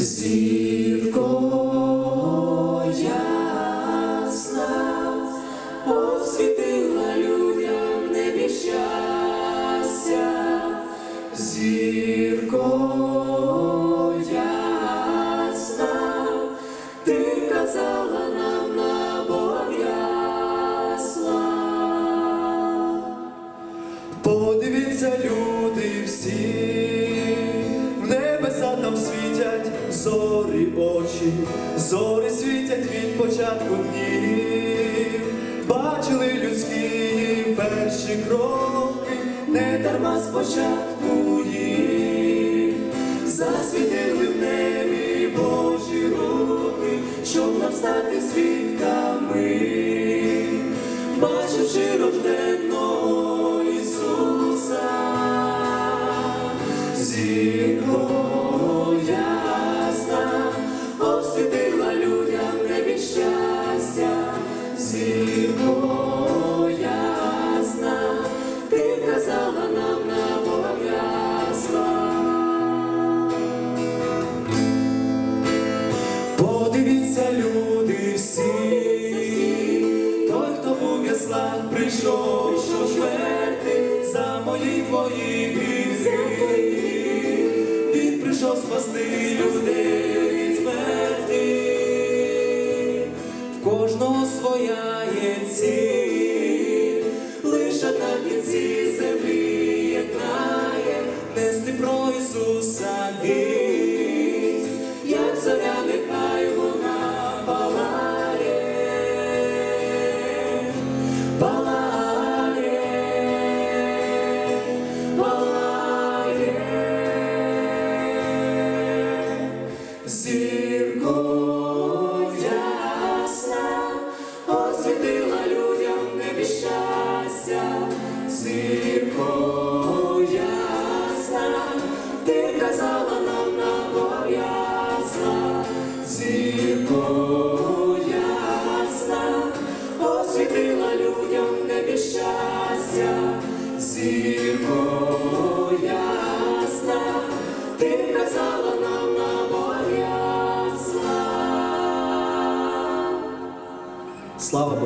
Зірко ясна, освітила людям небі щастя, зірко ти казала нам на. Подивіться, люди всі, зорі очі, зорі світять від початку днів. Бачили людські перші кроки, не дарма спочатку їх. Засвітили в небі Божі руки, щоб нам стати свідками бачивши рожденного Ісуса, зірко яслах прийшов, прийшов жертви за мої твої гріхи. Він прийшов спасти людей від смерті. В кожного своя є ціль, лише на кінці землі єднає, нести про Ісуса вість, Зірко ясна освітила людям небі щастя, зірко ти казала нам на боясна, зірко ясна, освітила людям небі щастя, зірко. Слава Богу!